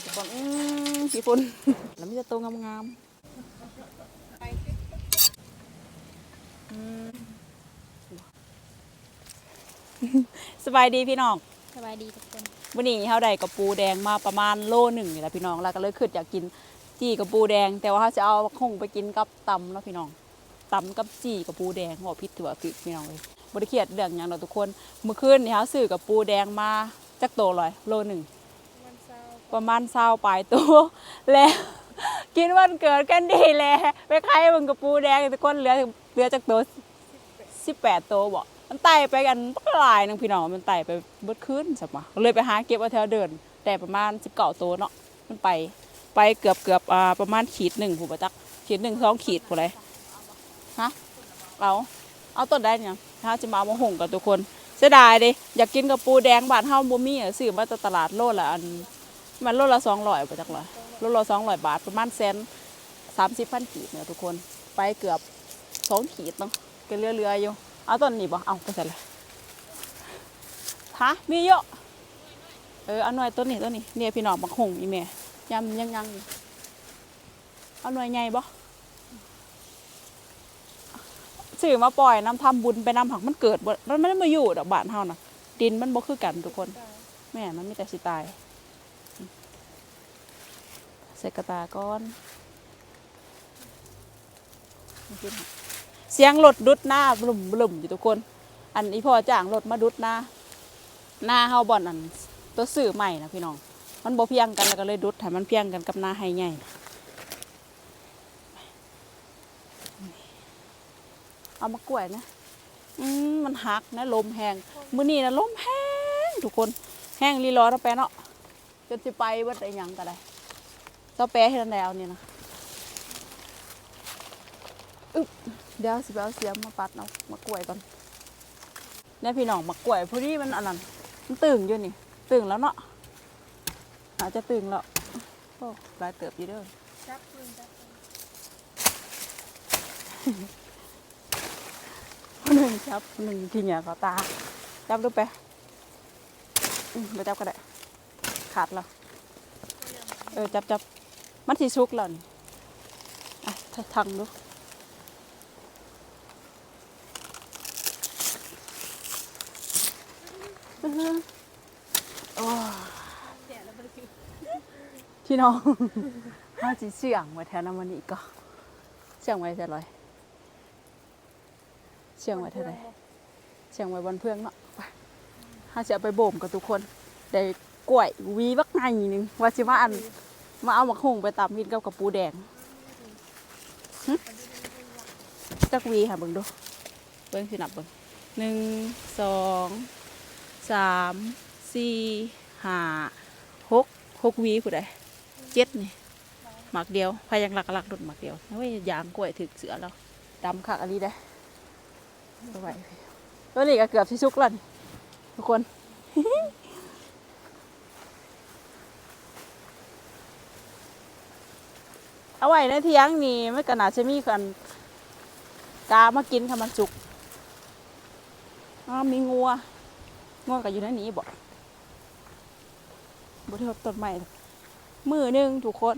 นะทุกคนอืมขี้ฝุ่นแล้วมีแต่ตัวงามๆอืมสบายดีพี่น้องสบายดีทุกคนวันนี้เฮาได้กับปูแดงมาประมาณโลหนึ่งนี่แหละพี่น้องแล้วก็เลยคิดอยากกินจี้กับปูแดง แต่ว่าเขาจะเอาคงไปกินกับตำเนาะพี่น้องตำกับจี้กับปูแดงหัวพิษถือว่าผิดพี่น้องเลยบริเครียดเรื่องอย่างเราะทุกคนเมื่อคืนนี่เขาซื้อกับปูแดงมาจักโตลอยโลหนึ่งมันเศร้า ประมาณเศร้าปลายตัวแล้วกินวันเกิดกันดีแหล้วไปใครมึงกับปูแดงทุกคนเหลือเหลือจากตัวสิบแปดตัวบอกมันไต่ไปกันปักหลายนึงพี่น้องมันไต่ไปเบิดคืนสักมาเลยไปหาเก็บเอาแถวเดิน แต่ประมาณสิบเก้าตัวเนาะมันไปไปเกือบเกือบอ่าประมาณขีดหนึ่งผู้ประจักขีดหนึ่งสองขีดผู้ไรฮะเอาเอาต้นได้เนี่ยถ้าจะมาเอามาห่งกับทุกคนเสียดายเดิอยากกินกับปูแดงบาทเฮาบ่มีอะซื้อมาจากตลาดโลดละอัน มันโลละสองร้อยไปจักเลยโลละสองร้อยบาทประมาณแสนสามสิบพันขีดเนี่ยทุกคน ไปเกือบสองขีดเนาะก็เรือๆอยู่ เอาต้นนี้บ่เอาไปใส่เลยฮะมีเยอะ เออเอาหน่อยต้นนี้ต้นนี้เนี่ยพี่น้องบักหงอีแม่ยำยังยังเอาหน่อยใหญ่บ่ซื้อมาปล่อยน้ำทำบุญไปน้ำผักมันเกิดบ่มันไม่ได้มาอยู่ดอกบานเฮานะดินมันบ่คือกันทุกคน แม่มันมีแต่สิตาย ใส่กระตาก้อน เสียงรถดุดหน้าบลุ่มบลุ่มอยู่ทุกคน อันอีพ่อจ้างรถมาดุดหน้า หน้าเฮาบ่อนอันตัวสื่อใหม่นะพี่น้อง มันบ่เพียงกันแล้วก็เลยดุดให้มันเพียงกันกับหน้าให้ใหญ่เอามากล้วยนะ อืมมันหักนะลมแห้งมื้อนี้นะลมแห้งทุกคน แห้งรีรอแล้วแปเนาะจนสิไปเบิดได้ยังก็ได้ เจ้าแปะให้ทันแล้วนี่นะอึ๊บเดี๋ยวสิไปเอาเสียมมาปัดเอามากล้วยก่อนเนี่ยพี่น้องมากล้วยพอดีมันอันนั้นมันตึงอยู่นี่ตึงแล้วเนาะอาจจะตึงแล้วโอ้ลายเติบอยู่เด้อจับปืนจับปืนหนึ่งครับหนึ่งทีเนี่ยเขาตาจับดูไปไปจับก็ได้ขาดแล้วเออจับจับ มันสีชุกแล้วนี่อะทางดูที่น้องห้าจีเสียงไว้แถวนั้นวันนี้ก็เสียงไว้เท่าไหรเสียงไว้เท่าไรเสียงไว้บนเพื่องเนาะถ้าจะไปโบ่มกับทุกคน ได้กล้วยวีบักไงนึงว่าสิมาอัน มาเอาหมักหงไปตำกินกับกับปูแดงหึจักวีค่ะเบิ่งดูเบิ่งสินับเบิ่งหนึ่งสองสามสี่ห้าหกหกวีผู้ใดเจ็ดนี่หมักเดียวพายังหลักหลักดุดหมักเดียวเฮ้ยยางกล้วยถึกเสือแล้วดำคักอันนี้ได้อตัวไหวตัวนี้ก็เกือบที่ชุกแล้วนี่ทุกคน เอาไว้ในเที่ยงนี่ไม่กระนาดจะมีกันกามากินค่ะมันสุกอ้าวมีงัวงัวก็อยู่ในนี้บ่บที่ต้นไม้มือหนึ่งทุกคน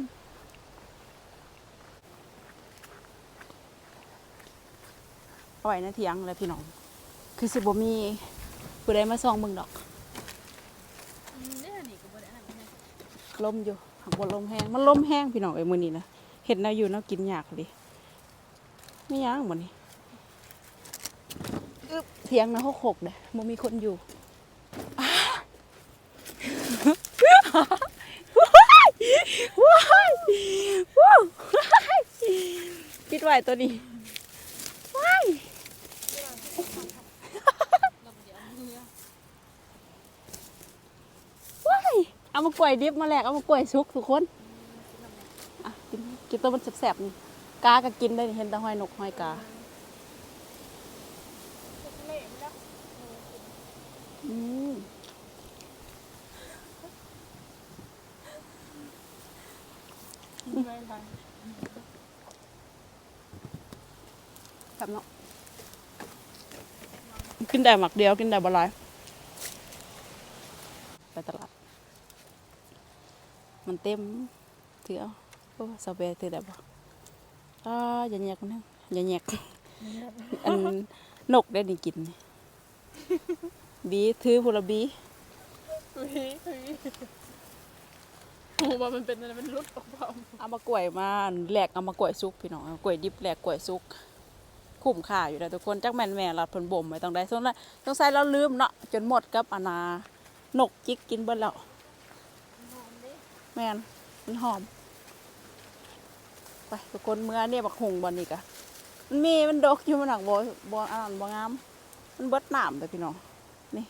เอาไว้ในเที่ยงเลยพี่น้อง คือสิบ่มีผู้ใดมาซองเบิ่งดอกอืมเนี่ยนี่ก็บ่ได้อันนั้นนะลมอยู่หักบนลมแห้งมันลมแห้งพี่น้องไอ้มือนี้นะ เห็ดแนวอยู่แนวกินยากเลยไม่ยากหมดนี่เทียงนะหกหกเด้มมีคนอยู่ว้ายว้าวปิดไว้ตัวนี้ว้ายว้ายเอามากล้วยดิบมาแลกเอามากล้วยซุกทุกคน ตัวมันแสบๆกาก็กินได้เห็นแต่ห้อยนกห้อยกาเละแล้วอืมครับเนาะกินได้หมักเดียวกินได้บหลายไปตลาด มันเต็มถือเอาโอ้สเปรย์ถือได้บ่อ่าอย่าแยกมันนะอย่าแยกอันนกได้นี่กินนี่บีถือพลบีอุ้ยอุ้ยโอ้ว่ามันเป็นอะไรมันรุดออกเปล่าเอามากล้วยมาแหลกเอามากล้วยสุกพี่น้องเอากล้วยดิบแหลกกล้วยสุกคุ้มค่าอยู่แล้วทุกคนจักแม่นแม่รัดเพิ่นบ่มไว้ต้องได้ส่วนนั้นต้องใส่แล้วลืมเนาะจนหมดกับอนนานกจิกกินเบิดแล้วแม่นมันหอม ไปทุกคนเมื่อเนี่ยบักหงบอลนี่กะมันมีมันดกอยู่มันหนักบ่บ่อันนั้นบ่งาม มันเบิดน้ำเลยพี่น้องนี่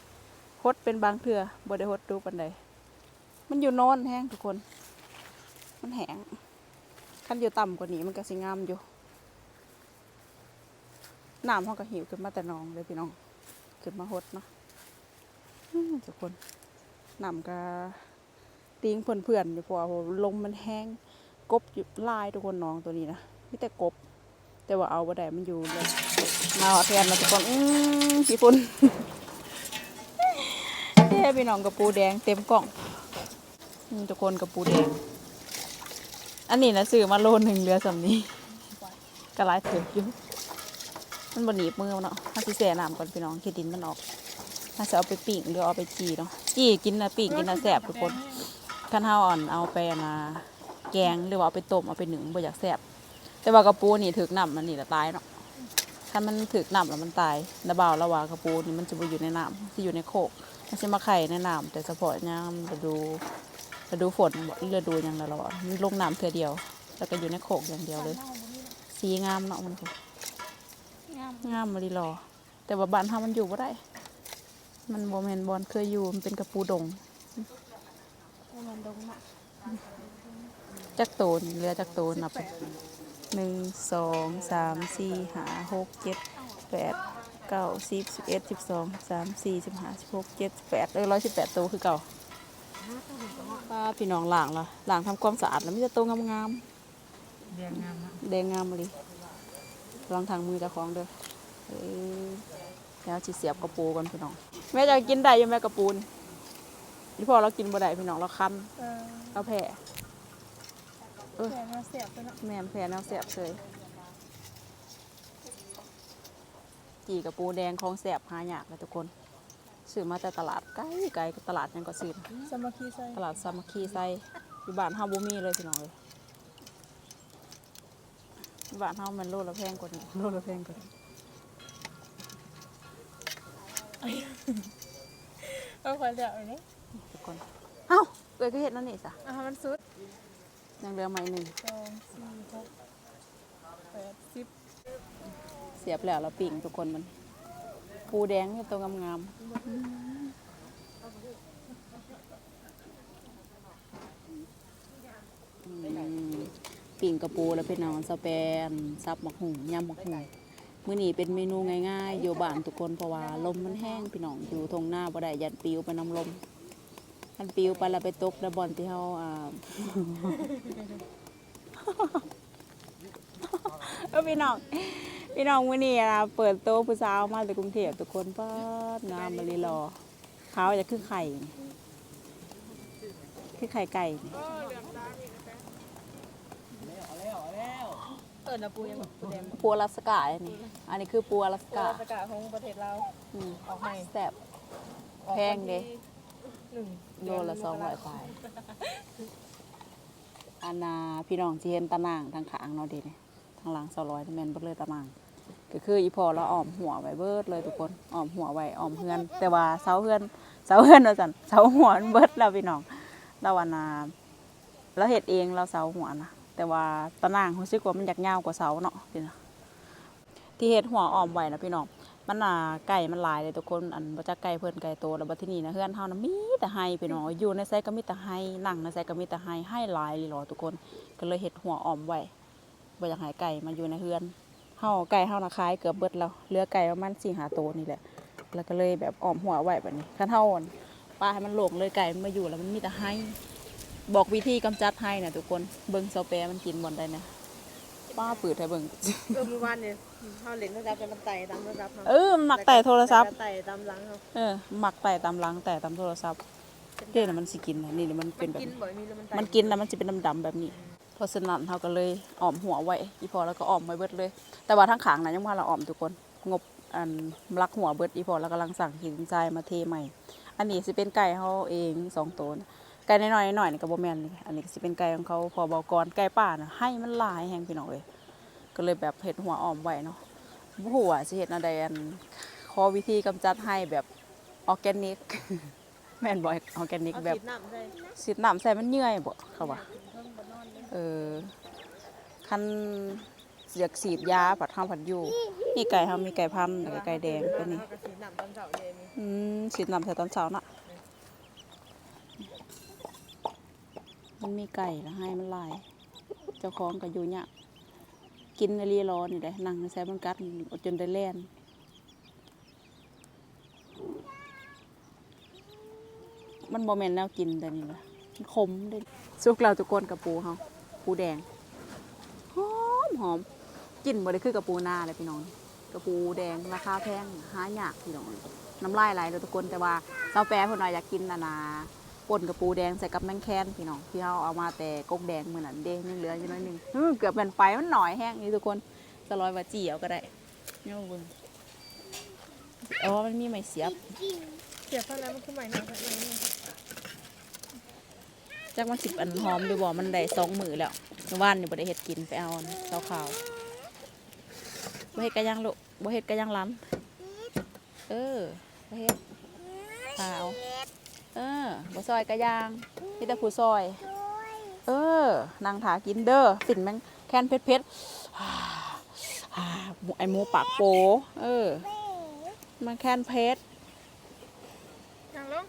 ฮดเป็นบางเทื่อบ่ได้ฮดดูปานใดมันอยู่โนอนแห้งทุกคน มันแห้งคันอยู่ต่ำกว่านี้มันก็สิงามอยู่หน้ำห้องก็หิวขึ้นมาแต่หนองเลยพี่น้องขึ้นมาฮดเนาะทุกคนหน้ำก็ตีงเพื่อนๆอยู่พราะว่าลมมันแห้ง กบอยู่ลายทุกคนน้องตัวนี้นะมีแต่กบ แต่ว่าเอาบ่ได้มันอยู่เลยมาหอแทนมาทุกคนอืมพี่ฝุ่นเฮ้พี่น้องกระปูแดงเต็มกล่องทุกคนกระปูแดง อันนี้นะซื้อมาโลหนึ่งเรือสำนี้กระไรเถือกอยู่มันบหนีบมือมันเนาะถ้าสิแส่น้ำก่อนพี่น้องเคดินมันออกถ้าจะเอาไปปิ่งหรือเอาไปจีเนาะจีกินนะปิ่งกินนะแสบทุกคนขั้นเฮาอ่อนเอาไปนะ แกงหรือว่าเอาไปต้มเอาไปหนึ่งบ่อยากแซ่บแต่ว่ากระปูนี่ถึกน้ำมันนี่ละตายเนาะถ้ามันถึกน้ำแล้วมันตายระบาวระหว่างกระปูนี่มันจะไปอยู่ในน้ำที่อยู่ในโคกมันจะมาไข่ในน้ำแต่เฉพาะยามฤดูฤดูฝนบ่ฤดูยังละหรอมันลงน้ำเทื่อเดียว แล้วก็อยู่ในโคกอย่างเดียวเลย สีงามเนาะมันก็งามงามมาดีรอ แต่ว่าบ้านเฮามันอยู่บ่ได้ มันบ่แม่นบอนเคยอยู่มันเป็นกระปูดงมันดงมาก จักโตนเหลือจักโตนนับหนึ่งสองสามสี่ห้าหกเจ็ดแปดเก้าสิบสิบเอ็ดสิบสองสามสี่สิบห้าสิบหกเจ็ดสิบแปดเออร้อยสิบแปดตัวคือเก่าป้าพี่น้องล้างละล้างทำความสะอาดแล้วไมแต่จะตัวงามแดงงามมากๆแดงงามเลยลองทางมือเจ้าของเด้อเออแล้วจิเสียบกระปูก่อนพี่น้องแม่จะกินได้อยังแม่กระปูนที่พอเรากินบ่ได้พี่น้องเราคันเออเราแพ้แดงมาเสียบไปเนาะแม่นแพ้แนวแสบเลยจีกับปูแดงของแสบหายากเลยทุกคนซื้อมาแต่ตลาดไกลไกลตลาดยังก็ซื้อสมาคีใส่ตลาดสามัคคีไซอยู่บ้านเฮาบ่มีเลยพี่น้องเลยอยู่บ้านเฮามันโลละแพงกว่านี้โลละแพงกว่านี้ก็คอยเดี๋ยวนี้ทุกคนเอ้าเอ้ยก็เห็นนั่นนี่ซะอะมันสุด ยังเหลือไม้หนึ่งสองสี่หกแปดสิบเสียบแล้วเราปิ่งทุกคนมัน ปูแดงนี่ตัวงามๆอืมปิ่งกระปูแล้วเป็นน้องสแปนซับหมักหุ่งยำหมักหุ่งมื้อนี้เป็นเมนูง่ายๆ อยู่บ้านทุกคนเพราะว่าลมมันแห้งพี่น้องอยู่ทงหน้าบ่ได้ยันปิวไปน้ำลม อันปิวไปแล้วไปตกแล้วบอลที่เฮาอ่า เออพี่น้องพี่น้องมื้อนี้นะเปิดโต๊ะผู้สาวมาจากกรุงเทพทุกคนป้าดงามมาลีรอเขาจะคือไข่นี่คือไข่ไก่นี่เออนะปูยังปูแดงปูอลาสกาอันนี้ อันนี้คือปูอลาสกากาสกัดของประเทศเรา อืมออกให้แซ่บแพงเด้ หนึ่ง โลละสองร้อยปลายอันนาพี่น้องที่เห็นตะนางทางขางเนาะดิเนี่ยทางหลังสองร้อยแมนเบิดเลยตะนางก็คืออีพอเราอ้อมหัวไว้เบิดเลยทุกคนอ้อมหัวไว้อ้อมเฮือน แต่ว่าเสาเฮือนเสาเฮือนเราสั่นเสาหัวเบิดแล้วพี่น้องเราอันนาเราเห็ดเองเราเสาหัวนะแต่ว่าตะนางรู้สึกว่ามันอยากยากว่าเสาเนาะพี่นะที่เห็ดหัวอ้อมไว้นะพี่น้อง มันน่ะไก่มันหลายเลยทุกคนอันบ่จักไก่เพิ่นไก่โตแล้วบัดทีนี้นะเฮือนเฮานะมีแต่ไห้ไปเนาะอยู่ในไสก็มีแต่ไห้นั่งในไสก็มีแต่ไห้ไห้หลายเลยหรอทุกคนก็เลยเฮ็ดหัวอ้อมไว้บ่อยากให้ไก่มาอยู่ในเฮือนเฮาไก่เฮานะขายเกือบเบิดแล้วเหลือไก่ประมาณ4-5ตัวนี่แหละแล้วก็เลยแบบอ้อมหัวไว้แบบนี้คันเฮาอั่นปลาให้มันโหลงเลยไก่มันมาอยู่แล้วมันมีแต่ไห้บอกวิธีกำจัดไห้น่ะทุกคนเบิ่งเซาแปมันกินบ่ได้นะ ป้าปืดให้เบิ่งเออเมื่อวานเนี่ยเขาเล่นโทรศัพท์กันลำไต่ตามโทรศัพท์เขาเออมันมักแต่โทรศัพท์ ไต่ตามหลังเขาเออหมักแต่ตามหลังแต่ตามโทรศัพท์เดี๋ยวนะมันสิกินนะนี่เดี๋ยวมันมัเป็นนแบบกินบ่อยมีแล้วมันตายมันกินแล้วมันจะเป็นดำๆแบบนี้ เพราะฉะนั้นเราก็เลยอ้อมหัวไว้อีพอแล้วก็อ้อมไว้เบิดเลย แต่ว่าทั้งขางนะยังว่าเราอ้อมทุกคนงบอันรักหัวเบิดอีพอแล้วกำลังสั่งหินทรายมาเทใหม่ อันนี้สิเป็นไก่เขาเองสองตัวนะ ไก่น้อยๆหน่อยนี่ก็บ่แม่นเลยอันนี้สิเป็นไก่ของเขาพอเบากรไก่ป่านะให้มันหลายแหงพี่น้องเลยก็เลยแบบเห็ดหัวอ้อมไว้เนาะบ่ฮู้ว่าสิเฮ็ดอะไรอันขอวิธีกำจัดให้แบบออร์แกนิก แม่นบ่ออร์แกนิกแบบฉีดน้ำใส่สีดน้ำใส่มันเหนื่อยบ่เขาว่าเพิ่งบ่นอนเลยเอคันอยากสีดยาผัดข้าวผัดอยู่นี่ไก่เขามีไก่พันธุ์แล้วก็ไก่แดงตัวนี้เอากระฉีดน้ำตอนเช้าเลยมีอืมสีดน้ำใส่ตอนเช้าน่ะ มันมีไก่แล้วให้มันลาย เจ้าของก็อยู่เนี่ยกินในรีรอนี่แหละนั่งในแซ่มันกัดจนได้แล่นมันบ่แม่นแนวกินแต่นี่ละมันขมเด้สุกเราทุกคนกับปูเขาปูแดงหอมหอมกลิ่นบ่ได้คือกับปูนาเลยพี่น้องกระปูแดงราคาแพงหายากพี่น้องน้ำลายไหลเลยทุกคนแต่ว่าเจ้าแปรพิ่นว่าอยากกินนานา ป่นกระปูแดงใส่กับแมงแคนพี่น้องที่เฮาเอามาแต่กกแดงมือนั้นเด้ยังเหลืออยู่น้อยหนึงเกือบเป็นไฟมันหน่อยแห้งนี่ทุกคนจะลอยว่าจีเอาก็ได้เนี่ยบิ่งอ๋อมันมีไม้เสียบเสียบเท่านั้นมันคือใหม่หน่อยครับจักมันสิบอันหอมดูบ่มันได้สองมือแล้วว่านนี่บ่ได้เฮ็ดกินไปเอาเท้าขาวบ่เฮ็ดกะยังลูกบ่เฮ็ดกะยังร้านเออบ่เฮ็ดพาเอา เออบ่ซอยกะยางมีแต่ผู้ซอย เออนางถากินเด้อสินแม่งแค้นเผ็ดๆฮ่าฮ่าหมูไอหมูปากโป เออ มันแค้นเผ็ดนั่งลง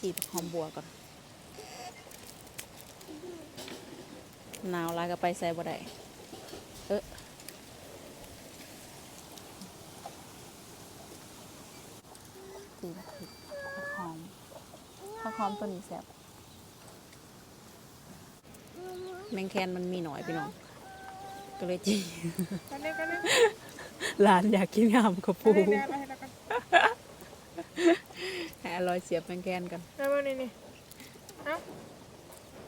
จีบหอมบัวก่อนหนาวหลายก็ไปใส่บ่ได้เออจีบผิดผักหอมผัก หอมตัวนี้แซ่บแมงแคนมันมีหน่อยพี่น้อง ก็เลยจีกันเลยกันเลยหลานอยากกินงามกระปูกันเลยไปให้แล้วกันให้อร่อยเสียบแมงแคนกันแล้วมานี่นี่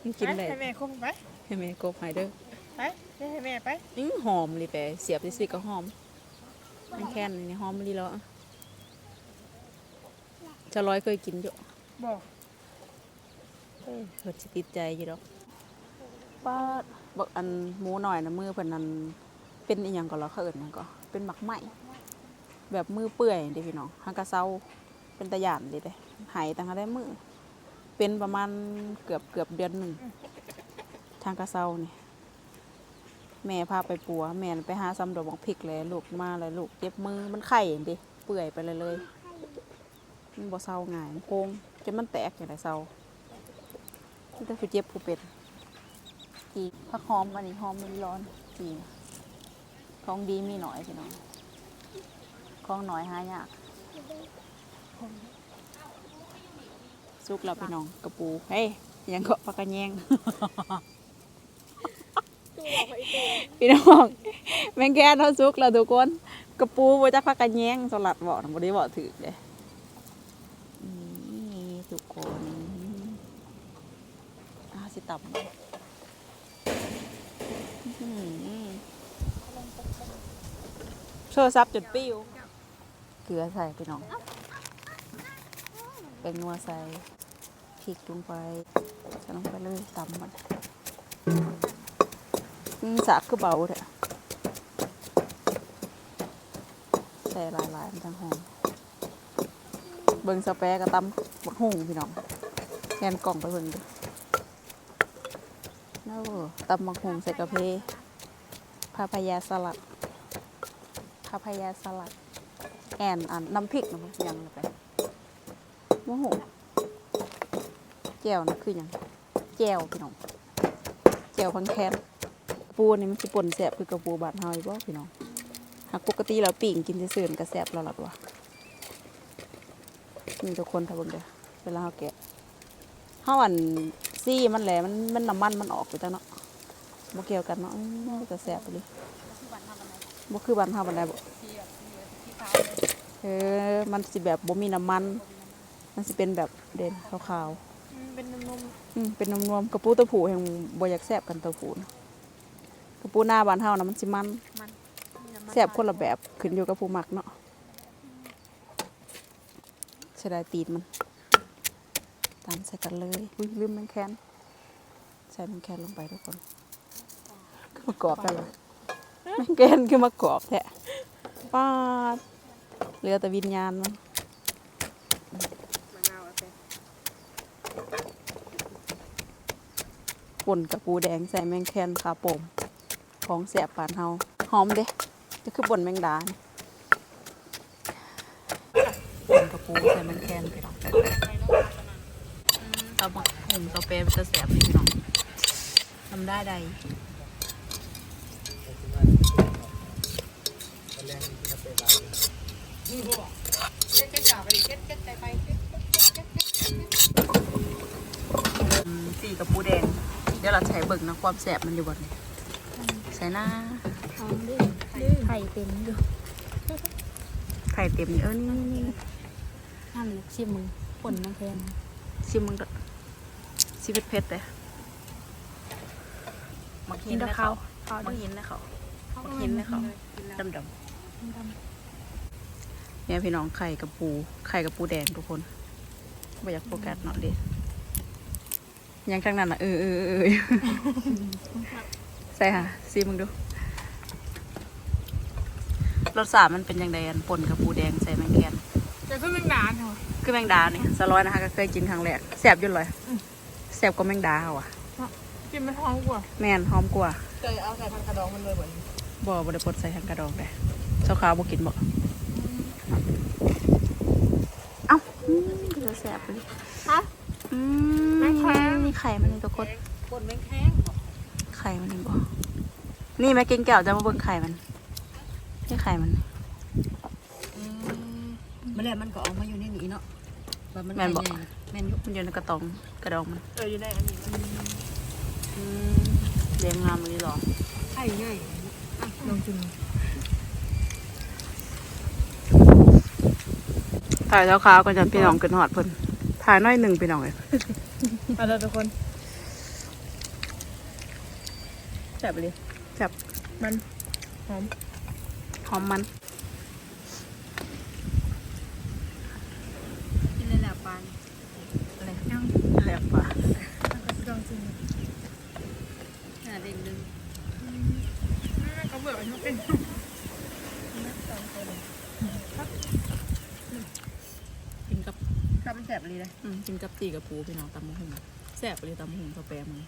มันกินได้ให้แม่คุมไปให้แม่กบให้เด้อไปให้แม่ไปอื้อหอมเลยแปะเสียบที่สิก็หอมมันแค่นนี่หอมดีแล้วอะจะร้อยเคยกินอยู่บอก เออเพิ่นสิติดใจอยู่ดอกป้าบักอันหมูหน่อยนะมือเพิ่นนั้นเป็นอีหยังก็แล้วเขาเอิ้นหยังก็เป็นหมักไหมแบบมือเปื่อยเด้พี่น้องหังกะเซาเป็นตะหยานเด้เด้หายตั้งแต่ได้มือเป็นประมาณเกือบเกือบเดือนหนึ่งทางกะเซานี่แม่พาไปปัว แม่ไปหาซ้ำดอกบักพริกเลยลูกมาเลยลูกเจ็บมือมันไข่ดิเปื่อยไปเลยเลยมันบ่เศร้าง่ายโพงจนมันแตกอย่างไรเศร้า มันจะไปเจ็บผู้เป็นจีผักหอมอันนี้หอมมันร้อนจีของดีมีหน่อยพี่น้องของหน่อยหายากสุกแล้วพี่น้องกระปูเฮ้ยยังก็ปากระแยงพี่น้องแมงแกนเขาซุกแล้วทุกคนกระปูบ่จักพักกันแยงสลัดบ่นะบ่ได้บ่ถือเด้นี่ทุกคนอ่า สิตับอื้อหือโทรศัพท์จนปิ้ว เกลือใส่พี่น้องเป็นนัวใส่พริกลงไปใส่ลงไปเลยตำมันสากคือเบาเถอะใส่หลายๆมันจังหอมเบิ่งสแปรกระตำบักหุ่งพี่น้องแกนกล่องไปเบิ่งดู โอ้ตำบักหุงใส่กะเพาพาพยาสลัดพาพยาสลัด แอนอันน้ำพริกนะยังไปโมโหแจ่วนะคือยังแจ่วพี่น้องแจ่วพังแคนปูนี่มันสิป่นแสบคือกระปูบานเฮาอีบ่พี่น้องหากปกติเราปิ่งกินซื่อมันก็แสบแล้วล่ะตัวนี่ทุกคนทำเบิ่งเด้อเวลาเฮาแกะเฮาอัน ซี่มันแหละมันมันน้ำมันมันออกไปจังเนาะบ่เกี่ยวกันเนาะอื้อมันก็แสบไปเลยบ่คือบ้านเฮาบันไดบ่เออมันสิแบบบ่มีน้ำมัน มันสิเป็นแบบเด่นขาวอืมเป็นนมๆอืมเป็นนวมๆกระปูตัวผูแห่งบ่อยากแซ่บกันตัวผูนะกระปูหน้าบ้านเฮานะมันสิมันๆมันนี่นะมันแซ่บคนละแบบขึ้นอยู่กับผู้มักเนาะเสียดายตีนมัน ตามใส่กันเลยอุ้ยลืมแมงแคนใส่แมงแคนลงไปทุกคนคือมากรอบได้เลยแมงแคนคือมากรอบแท้ป้าดเหลือแต่วิญญาณมันมะนาวเอาไปป่นกับปูแดงใส่แมงแคนขาโป่มของแสบปานเฮาหอมเด้จะคือป่นแมงดานี่ป่นกับปูใส่แมงแคนพี่น้องตา บักหุ่มตาเปรย์จะแสบพี่น้องทำได้ใดสีกับปูแดง เดี๋ยวเราใช้เบิ่งนะความแสบมันอยู่บนนี้ใส่หน้าไข่เต็มอยู่ไข่เต็มนี่เออนี่นี่นี่ห้ามชิมมึงผลน้ำแคนชิมมึง เด้อชิเผ็ดๆเลยมักหินนะเขามักหินนะเขามักหินนะเขาดำดๆเนี่ยพี่น้องไข่กับปูไข่กับปูแดงทุกคนไม่อยากโฟกัสเนาะเด็ยังข้างนั้นอะเออเออเออเออใส่ค่ะซีมึงดูรสชาติมันเป็นยังไงอันป่นกับปูแดงใส่แมงแคนแต่ก็ไม่นานเหรอคือแมงดาเนี่ยสลอยนะคะก็เคยกินครั้งแรกแสบอยู่เลย แสบกว่าแมงดาเขาอะกินมันหอมกว่าแม่นหอมกว่าเคยเอาใส่พันกระดองมันเลยเหมือนบ่บ่ได้ปลดใส่ทางกระดองได้เช้าขาวบ่กินบ่เอ้าอืมก็จะแสบเลยฮะอืมแมงแคงนี่ไข่มันนี่ทุกคนผลแมงแข้งไข่มันนี่บ่นี่แม่กินแก้วจะมาเบิ่งไข่มันนี่ไข่มันมันแล้วมันก็ออกมาอยู่ในนี้เนาะว่ามันแม่นบ่ใหญ่ๆ แม่นอยุมันอยู่ในกระตองกระดองมันเอออยู่ในอันนี้มันอืมเลี้ยงงามมันนี่หรอไข่ใหญ่อะลองกินถ่ายเช้าขาวก็จะพี่น้องเกินหอดเพิ่นถ่ายน้อยหนึ่งพี่น้องเลยเอาละทุกคนแซ่บเลยแซ่บมันหอมหอมมันกินเลยแหละปาน อะไรแซ่บปลา ลองชิม ขนาดเด็กดึง เขาเบื่อมันเป็น กินกับ ข้าวมันแส บเลยเลยอืมกินกับตีกับปูพี่น้องตำมะฮุ่งแซ่บเลยตำมะฮุ่งกาแฟมัน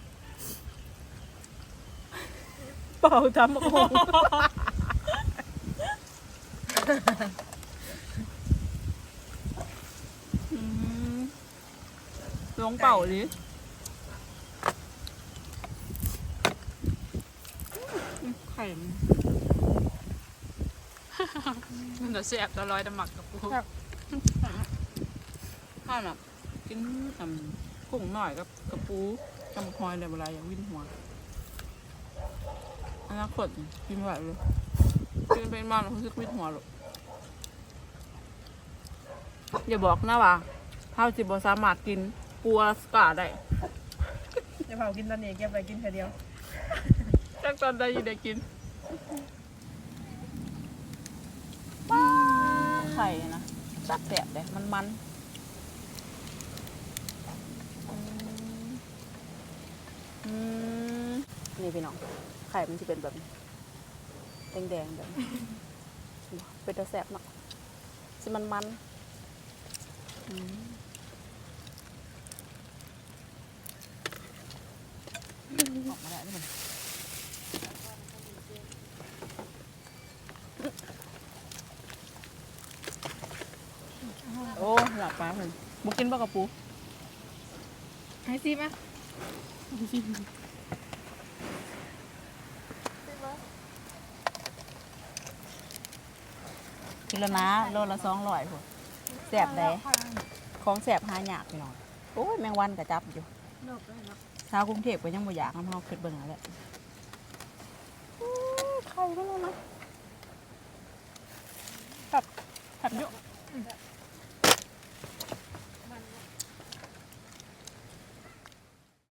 เปล่าตำมะฮุ่งลงเป่าดิไข่มันมันจะแซ่บตะลอยตะหมักกับปู ข้าวแบบกินทำกุ้งหน่อยกับกระปูจำคอยในเวลาอย่างวิ่นหัวอนาคตกินไหวเลยกินเป็นมาแล้วรู้สึกวิ่นหัวหรอกอย่าบอกนะว่าข้าวจิบสามารถกินปูอลาสกาได้จะเผากินตอนนี้เก็บไปกินแค่เดียวจากตอนใดอยู่ได้กินไข่นะจัดแสบเลยมันมัน อืมนี่พี่น้องไข่มันจะเป็นแบบนี้แดงๆแบบนี้เป็นตะแสบเนาะสิมันมันอืมออกมาแล้วนี่มันโอ้หลับปลาเพิ่นบุกินปลากระปูให้ซิมอะ กินแล้วนะโลละสองร้อยพุ่นแสบได้ของแสบหายากพี่น้องโอ้ยแมงวันกระจับอยู่ชาวกรุงเทพก็ยังบ่อยากน้ำเฮาคิดเบิ่งแล้วแหละอื้อไข่ก็แล้วนะผัดผัดเยอะ